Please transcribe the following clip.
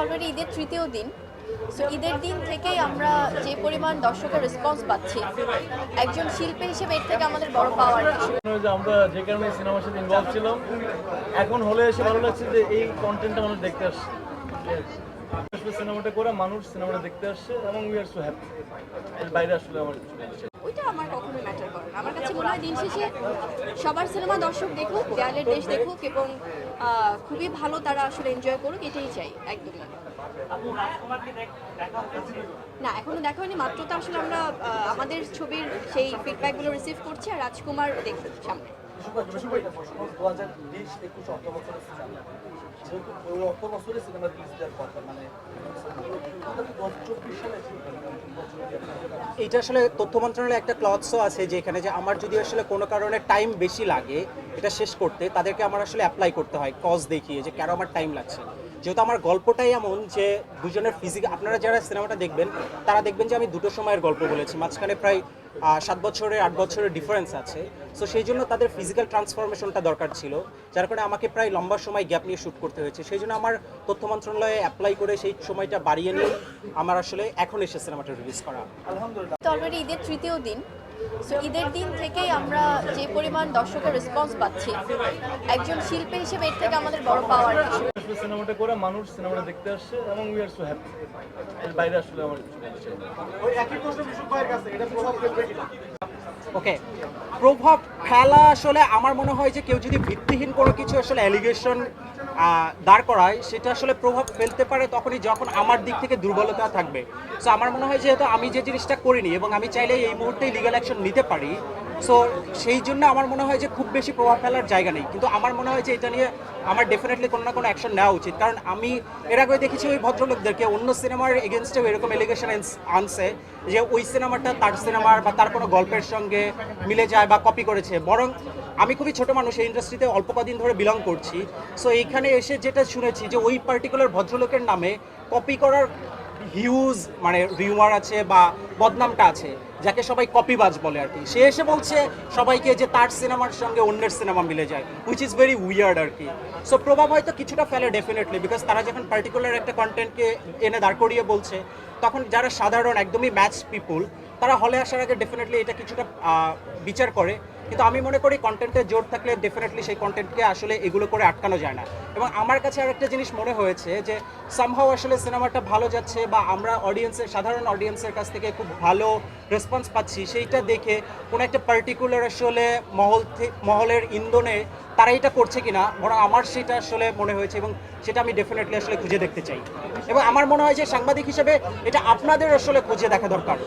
Already ঈদের তৃতীয় দিন। সো ঈদের দিন থেকেই আমরা যে পরিমাণ দর্শকের রেসপন্স পাচ্ছি একজন শিল্পী হিসেবে এর থেকে আমাদের বড় পাওয়ার কিছু যে আমরা যে কারণে সিনেমার সাথে ইনভলভ ছিলাম এখন হলে এসে ভালো লাগছে যে এই কন্টেন্টটা মানুষ দেখতে আসছে। সিনেমাটা করে মানুষ সিনেমাটা দেখতে আসছে এবং উই আর সো হ্যাপি এর বাইরে আসলে আমার। ওইটা আমার কখনোই ম্যাটার করে না আমার কাছে মনে হয় দিন শেষে সবার সিনেমা দর্শক দেখুক, দেয়ালের দেশ দেখুক এবং খুবই ভালো তারা আসলে এনজয় করুক, এটাই চাই, একদমই। না, এখনও দেখা হয়নি, মাত্র তো আসলে আমরা আমাদের ছবির সেই ফিডব্যাকগুলো রিসিভ করছি আর রাজকুমার দেখব সামনে। সিনেমা। এটা আসলে তথ্য মন্ত্রণালয়ে একটা ক্লথসও আছে যেখানে যে আমার যদি আসলে কোনো কারণে টাইম বেশি লাগে, এটা শেষ করতে, তাদেরকে আমার আসলে অ্যাপ্লাই করতে হয় কজ দেখিয়ে যে কেন আমার টাইম লাগছে। যেহেতু আমার গল্পটাই এমন যে দুজনের ফিজিক আপনারা যারা সিনেমাটা দেখবেন, তারা দেখবেন যে আমি দুটো সময়ের গল্প বলেছি। মাঝখানে প্রায় সাত বছরের, আট বছরের ডিফারেন্স আছে। সো সেই জন্য তাদের ফিজিক্যাল ট্রান্সফরমেশনটা দরকার ছিল, যার কারণে আমাকে প্রায় লম্বা সময় গ্যাপ নিয়ে শ্যুট করতে হয়েছে। সেই জন্য আমার তথ্য মন্ত্রণালয়ে অ্যাপ্লাই করে সেই সময়টা বাড়িয়ে নিয়ে আমার আসলে এখন এসে সিনেমাটা রিলিজ করা। তো অলরেডি ঈদের তৃতীয় দিন। সো ঈদের দিন থেকেই আমরা যে পরিমাণ দর্শকের রেসপন্স পাচ্ছি একজন শিল্পী হিসেবে এর থেকে আমাদের বড় পাওয়ার কিছু। সিনেমাটা করে মানুষ সিনেমাটা দেখতে আসছে এবং উই আর সো হ্যাপি এর বাইরে আসলে আমার ওই একই প্রশ্ন ভাইয়ের কাছে এটা প্রভাব ফেলবে কিনা ওকে প্রভাব ফেলা আসলে আমার মনে হয় যে কেউ যদি ভিত্তিহীন কোনো কিছু আসলে অ্যালিগেশন দাঁড় করায়, সেটা আসলে প্রভাব ফেলতে পারে তখনই যখন আমার দিক থেকে দুর্বলতা থাকবে। সো আমার মনে হয় যেহেতু আমি যে জিনিসটা করিনি এবং আমি চাইলে এই মুহূর্তেই লিগাল অ্যাকশন নিতে পারি সো সেই জন্য আমার মনে হয় যে খুব বেশি প্রভাব ফেলার জায়গা নেই। কিন্তু আমার মনে হয় যে এটা নিয়ে আমার ডেফিনেটলি কোনো না কোনো অ্যাকশন নেওয়া উচিত। কারণ আমি এর আগে দেখেছি ওই ভদ্রলোকদেরকে, অন্য সিনেমার এগেনস্টেও এরকম এলিগেশন আনছে যে ওই সিনেমাটা তার সিনেমার বা তার কোনো গল্পের সঙ্গে মিলে যায় বা কপি করেছে। বরং আমি খুবই ছোট মানুষ, এই ইন্ডাস্ট্রিতে অল্প কদিন ধরে বিলং করছি। সো এইখানে এসে যেটা শুনেছি যে ওই পার্টিকুলার ভদ্রলোকের নামে কপি করার হিউজ মানে রিউমার আছে বা বদনামটা আছে, যাকে সবাই কপিবাজ বলে আর কি। সে এসে বলছে সবাইকে যে তার সিনেমার সঙ্গে অন্যের সিনেমা মিলে যায় হুইচ ইজ ভেরি উইয়ার্ড আর কি। সো প্রভাব হয়তো কিছুটা ফেলে ডেফিনেটলি বিকজ তারা যখন পার্টিকুলার একটা কন্টেন্টকে এনে দাঁড় করিয়ে বলছে, তখন যারা সাধারণ, একদমই ম্যাচ পিপুল তারা হলে আসার আগে ডেফিনেটলি এটা কিছুটা বিচার করে। কিন্তু আমি মনে করি কন্টেন্টের জোর থাকলে ডেফিনেটলি সেই কন্টেন্টকে আসলে এগুলো করে আটকানো যায় না। এবং আমার কাছে আরেকটা জিনিস মনে হয়েছে যে সামহাও আসলে সিনেমাটা ভালো যাচ্ছে বা আমরা অডিয়েন্সের সাধারণ অডিয়েন্সের কাছ থেকে খুব ভালো রেসপন্স পাচ্ছি, সেইটা দেখে কোনো একটা পার্টিকুলার আসলে মহল মহলের ইন্ধনে তারা এটা করছে কিনা, বরং আমার সেটা আসলে মনে হয়েছে এবং সেটা আমি ডেফিনেটলি আসলে খুঁজে দেখতে চাই। এবং আমার মনে হয় যে সাংবাদিক হিসেবে এটা আপনাদের আসলে খুঁজে দেখা দরকার।